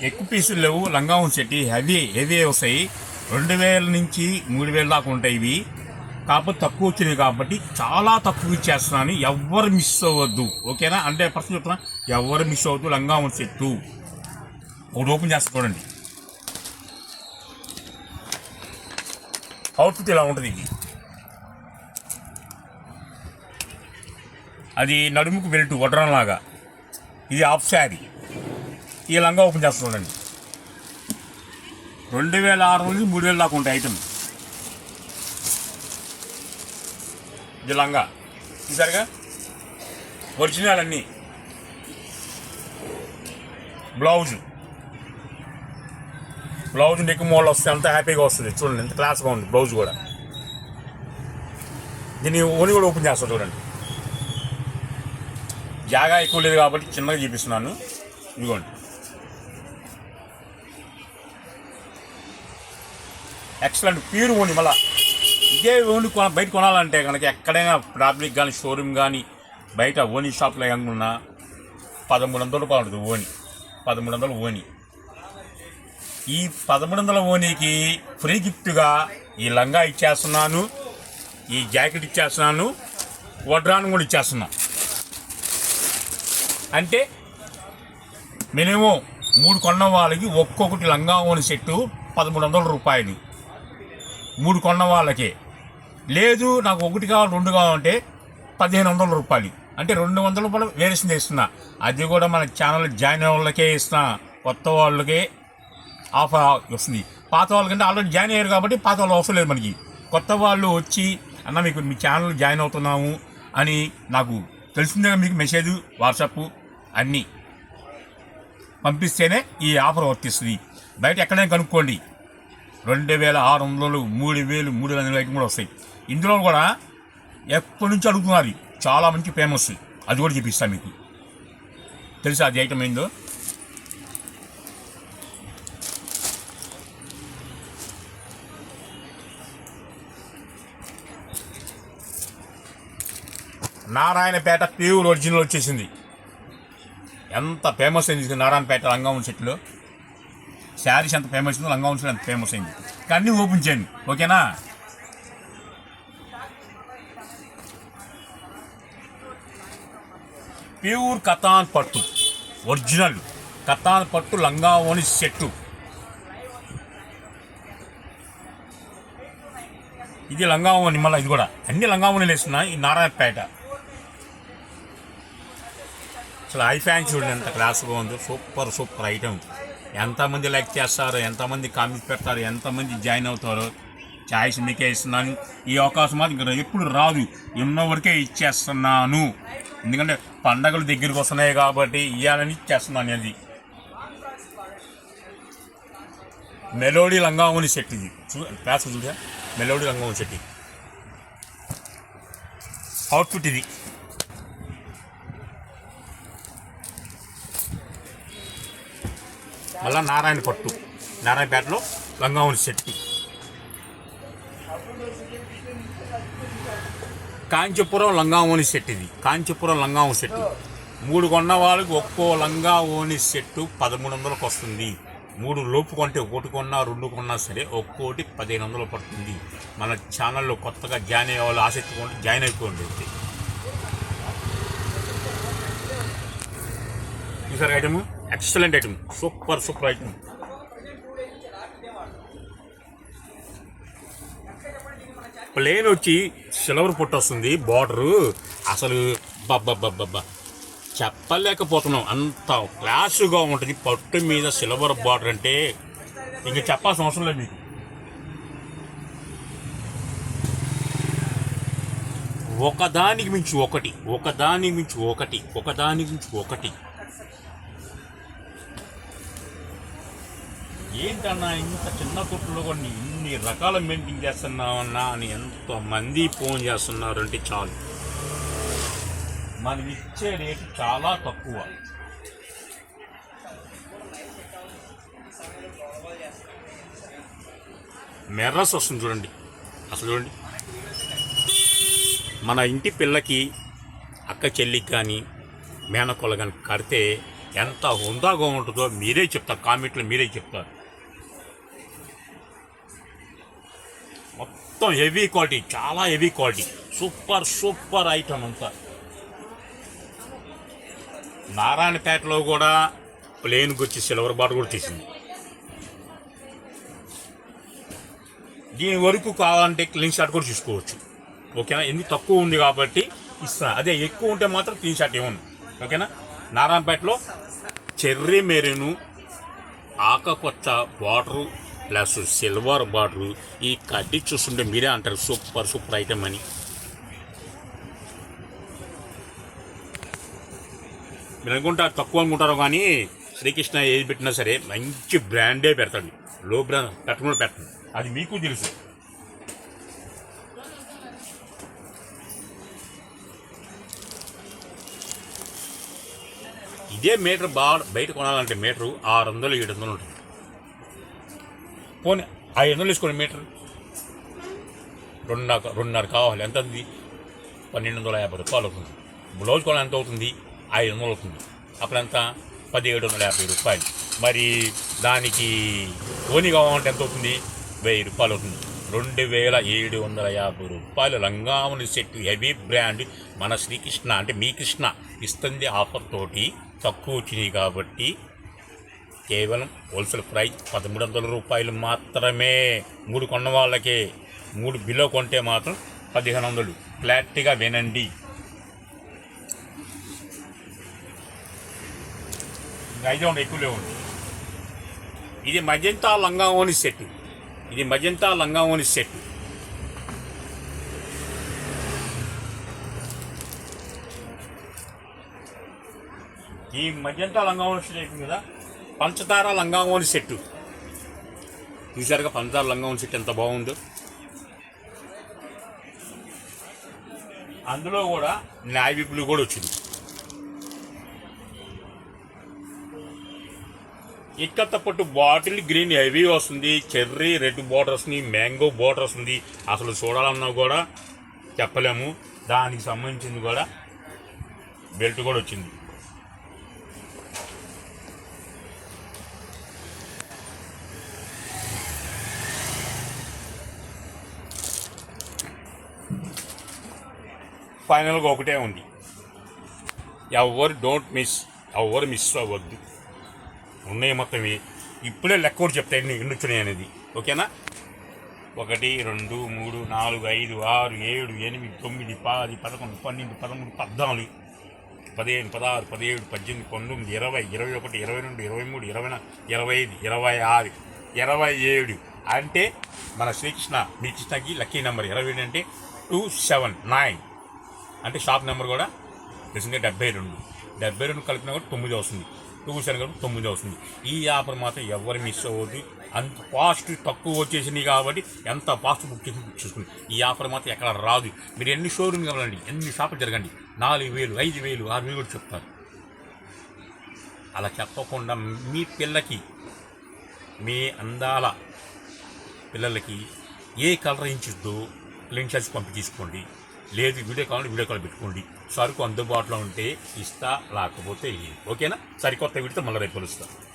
ఎక్కువ పీసులు లేవు. లంగా సెట్టి హెవీ హెవీ వస్తాయి. రెండు వేల నుంచి మూడు వేల దాకా ఉంటాయి ఇవి. కాకపోతే తక్కువ వచ్చినాయి కాబట్టి చాలా తక్కువ ఇచ్చేస్తున్నాను. ఎవ్వరు మిస్ అవ్వద్దు. ఓకేనా? అంటే పర్సెంట్ చెప్తున్నా. ఎవరు మిస్ అవ్వద్దు లంగామం చెట్టు. ఒకటి ఓపెన్ చేసుకోండి చూడండి. అవుట్ఫిట్ ఇలా ఉంటుంది ఇది? అది నడుముకు బెల్ట్ వడ్రం లాగా. ఇది హాఫ్ శారీ. ఈ లంగా ఓపెన్ చేస్తా చూడండి. రెండు వేల ఆరు నుంచి మూడు వేల దాకా ఉంటాయి ఐటమ్ ఇది లంగా. చూసారుగా ఒరిజినల్ అన్నీ. బ్లౌజు బ్లౌజ్ నెక్ మోడల్ వస్తే అంత హ్యాపీగా వస్తుంది. చూడండి ఎంత క్లాస్గా ఉంది బ్లౌజ్ కూడా. దీన్ని ఓని కూడా ఓపెన్ చేస్తాను చూడండి. జాగా ఎక్కువ లేదు కాబట్టి చిన్నగా చూపిస్తున్నాను. ఇదిగోండి. ఎక్సలెంట్ ప్యూర్ ఓని మళ్ళీ. ఇదే ఓని కొన బయట కొనాలంటే కనుక ఎక్కడైనా పబ్లిక్ కానీ షోరూమ్ కానీ బయట ఓని షాప్లో ఏమన్నా పదమూడు వందల రూపాయలు ఉంటుంది ఓని పదమూడు వందలు ఓని ఈ పదమూడు వందల ఓనీకి ఫ్రీ గిఫ్ట్గా ఈ లంగా ఇచ్చేస్తున్నాను ఈ జాకెట్ ఇచ్చేస్తున్నాను వడ్రాను కూడా ఇచ్చేస్తున్నాను అంటే మినిమం మూడు కొన్న వాళ్ళకి ఒక్కొక్కటి లంగా ఓని సెట్టు పదమూడు వందల రూపాయలు. మూడు కొన్న వాళ్ళకే. లేదు నాకు ఒకటి కావాలి రెండు కావాలంటే పదిహేను వందల రూపాయలు. అంటే రెండు వందల రూపాయలు వేరేసింది ఇస్తున్నా అది కూడా మన ఛానల్ జాయిన్ అయిన వాళ్ళకే ఇస్తున్నా. కొత్త వాళ్ళకే ఆఫర్ వస్తుంది. పాత వాళ్ళకంటే ఆల్రెడీ జాయిన్ అయ్యారు కాబట్టి పాత వాళ్ళు అవసరం లేదు మనకి. కొత్త వాళ్ళు వచ్చి అన్న మీకు మీ ఛానల్ జాయిన్ అవుతున్నాము అని నాకు తెలిసిందే మీకు మెసేజ్ వాట్సాప్ అన్నీ పంపిస్తేనే ఈ ఆఫర్ వర్తిస్తుంది. బయట ఎక్కడైనా కనుక్కోండి. రెండు వేల ఆరు వందలు మూడు వేలు మూడు వందల ఐటమ్ కూడా వస్తాయి. ఇందులో కూడా ఎప్పటి నుంచి అడుగుతున్నారు? చాలా మంచి ఫేమస్ అది కూడా చూపిస్తాను మీకు. తెలుసా అది ఐటమ్ ఏందో? నారాయణపేట ప్యూర్ ఒరిజినల్ వచ్చేసింది. ఎంత ఫేమస్ అయింది నారాయణపేట రంగం చెట్లు. శారీస్ ఎంత ఫేమస్ అయిందో లంగా సెట్ ఎంత ఫేమస్ అయింది. కానీ ఓపెన్ చేయండి ఓకేనా? ప్యూర్ కథాన్ పట్టు ఒరిజినల్. కథాన్ పట్టు లంగావోని సెట్టు. ఇది లంగావోని మళ్ళీ ఇది కూడా. అన్ని లంగావోని వేస్తున్నా ఈ నారాయణపేట. అసలు ఐ ఫ్యాన్ చూడండి ఎంత క్లాస్గా ఉందో. సూపర్ సూపర్ ఐటమ్ ఎంతమంది లైక్ చేస్తారు ఎంతమంది కామెంట్స్ పెడతారు ఎంతమంది జాయిన్ అవుతారు? ఛాయిస్ మీకే ఇస్తున్నాను. ఈ అవకాశం మాత్రం ఎప్పుడు రాదు. ఎన్నో వరకే ఇచ్చేస్తున్నాను. ఎందుకంటే పండగలు దగ్గరికి వస్తున్నాయి కాబట్టి ఇవ్వాలని ఇచ్చేస్తున్నాను అది. మెలోడీ లంగావని సెట్ ఇది. చూ క్లాస్ చూసా మెలోడీ లంగావని సెట్ అవుట్ఫిట్ ఇది. మళ్ళీ నారాయణ పట్టు. నారాయణపేటలో గంగావని శెట్టి. కాంచీపురం లంగా శెట్టిది. సెట్ ఇది కాంచీపురం లంగావోని ఓని మూడు కొన్న వాళ్ళకి ఒక్కో లంగా సెట్టు పదమూడు వందలకు వస్తుంది. మూడు లోపు కొంటే ఒకటి కొన్నా రెండు కొన్నా సరే ఒక్కోటి పదిహేను వందలు పడుతుంది. మన ఛానల్లో కొత్తగా జాయిన్ అయ్యే వాళ్ళు ఆసక్తి కొంటే జాయిన్ అయిపోండి అయితే. చూసారు item? Excellent item super super item plain వచ్చి సిల్వర్ పుట్ట వస్తుంది బార్డరు అసలు బబ్బబ్బబ్బబ్బా చెప్పలేకపోతున్నాం. అంత క్లాసుగా ఉంటుంది. పట్టు మీద సిల్వర్ బార్డర్ అంటే ఇంక చెప్పాల్సిన అవసరం లేదు మీకు. ఒకదానికి మించి ఒకటి ఒకదానికి మించి ఒకటి ఒకదానికి మించి ఒకటి. ఏంటన్నా ఇంత చిన్న కుట్రలో కొన్ని ఇన్ని రకాల మెయింటైన్ చేస్తున్నామన్నా అని ఎంతమంది ఫోన్ చేస్తున్నారంటే చాలు. మనం ఇచ్చే రేటు చాలా తక్కువ. మెర్రస్ వస్తుంది చూడండి. అసలు చూడండి. మన ఇంటి పిల్లకి అక్క చెల్లికి కానీ మేనకోళ్ళ కానీ కడితే ఎంత హుందాగా ఉంటుందో మీరే చెప్తారు. కామెంట్లో మీరే చెప్తారు. మొత్తం హెవీ క్వాలిటీ చాలా heavy quality super super item అంతా. నారాయణపేటలో కూడా ప్లేన్ గుచ్చి సిల్వర్ బార్ కూడా తీసింది. దీని వరకు కావాలంటే క్లీన్ షాట్ కూడా చూసుకోవచ్చు ఓకేనా? ఎందుకు? తక్కువ ఉంది కాబట్టి ఇస్తా అదే ఎక్కువ ఉంటే మాత్రం క్లీన్ షాట్ ఇవ్వను ఓకేనా? నారాయణపేటలో చెర్రీ మెరీను ఆకపచ్చ బార్డరు ప్లస్ సిల్వర్ బార్డర్ ఈ కడ్డీ చూస్తుంటే మీరే అంటారు సూపర్ సూపర్ ఐటమ్ అని. మీరు అనుకుంటారు తక్కువ అనుకుంటారు కానీ శ్రీకృష్ణ ఏది పెట్టినా సరే మంచి బ్రాండే పెడతాడు. లో బ్రాండ్ పెట్టకుండా పెట్టండి అది మీకు తెలుసు. ఇదే మీటర్ బాగా బయట కొనాలంటే మీటరు ఆరు వందలు ఏడు వందలు ఉంటుంది. పోనీ ఐదు వందలు తీసుకోండి మీటర్. రెండున్నర రెండున్నర కావాలి ఎంత ఉంది పన్నెండు వందల యాభై రూపాయలు అవుతుంది. బ్లౌజ్ కొనాలి ఎంత అవుతుంది? ఐదు వందలు అవుతుంది. అప్పుడు ఎంత? పదిహేడు వందల యాభై రూపాయలు. మరి దానికి ఓని కావాలంటే ఎంత అవుతుంది? వెయ్యి రూపాయలు అవుతుంది. రెండు వేల ఏడు వందల యాభై రూపాయలు లంగావని సెట్ హెవీ బ్రాండ్ మన శ్రీకృష్ణ అంటే మీ కృష్ణ ఇస్తుంది ఆఫర్ తోటి తక్కువ వచ్చినాయి కాబట్టి కేవలం హోల్సేల్ ప్రైస్ పదమూడు వందల రూపాయలు మాత్రమే. మూడు కొన్న వాళ్ళకే. మూడు బిలో కొంటే మాత్రం పదిహేను వందలు. క్లారిటీగా వినండి. ఐదు ఎక్కువ లేవండి. ఇది మజంతా లంగావోని సెట్. ఇది మజంతా లంగావోని సెట్. ఈ మజంతా లంగావోని సెట్ అయిపోయింది కదా? పంచదార లంగావోని సెట్టు. చూసారుగా పంచదార లంగావోని సెట్ ఎంత బాగుందో. అందులో కూడా నావీ బ్లూ కూడా వచ్చింది. ఇక్కత పట్టు బాటిల్ గ్రీన్ హెవీ వస్తుంది చెర్రీ రెడ్ బార్డర్ వస్తుంది మ్యాంగో బార్డర్ వస్తుంది. అసలు చూడాలన్నా కూడా చెప్పలేము. దానికి సంబంధించింది కూడా బెల్ట్ కూడా వచ్చింది. ఫైనల్గా ఒకటే ఉంది. ఎవరు డోంట్ మిస్ ఎవరు మిస్ అవ్వద్దు. ఉన్నాయి మొత్తం ఇప్పుడే లెక్క కూడా చెప్తాయి ఎన్ని వచ్చినాయి అనేది. ఓకేనా? ఒకటి రెండు మూడు నాలుగు ఐదు ఆరు ఏడు ఎనిమిది తొమ్మిది పది పదకొండు పన్నెండు పదమూడు పద్నాలుగు. పదిహేను పదహారు పదిహేడు పద్దెనిమిది పంతొమ్మిది ఇరవై ఇరవై ఒకటి ఇరవై రెండు ఇరవై మూడు ఇరవై నాలుగు ఇరవై ఐదు ఇరవై ఆరు ఇరవై ఏడు అంటే మన శ్రీకృష్ణ మీ కృష్ణకి లక్కీ నెంబర్ ఇరవై ఏడు అంటే టూ సెవెన్ నైన్. అంటే షాప్ నెంబర్ కూడా నిజంగా డెబ్బై రెండు. డెబ్బై రెండు కలిపినా కూడా తొమ్మిది వస్తుంది. టూ సెవెన్ కలిపి తొమ్మిది వస్తుంది. ఈ ఆఫర్ మాత్రం ఎవరు మిస్ అవ్వద్దు. అంత ఫాస్ట్ తక్కువ వచ్చేసినాయి కాబట్టి ఎంత ఫాస్ట్ బుక్ చేసి బుక్ చేసుకుని. ఈ ఆఫర్ మాత్రం ఎక్కడ రాదు. మీరు ఎన్ని షోరూమ్ కావాలండి ఎన్ని షాపులు జరగండి నాలుగు వేలు ఐదు వేలు ఆరు వేలు కూడా చెప్తారు. అలా చెప్పకుండా మీ పిల్లకి మీ అందాల పిల్లలకి ఏ కలర్ ఇంచుద్దో లింక్ చేసి పంపి తీసుకోండి. లేదు వీడియో కావాలంటే వీడియో కాల్ పెట్టుకోండి. సరుకు అందుబాటులో ఉంటే ఇస్తా లేకపోతే లేదు ఓకేనా? సరికొత్త వీడితో మళ్ళీ రేపు కలుస్తాను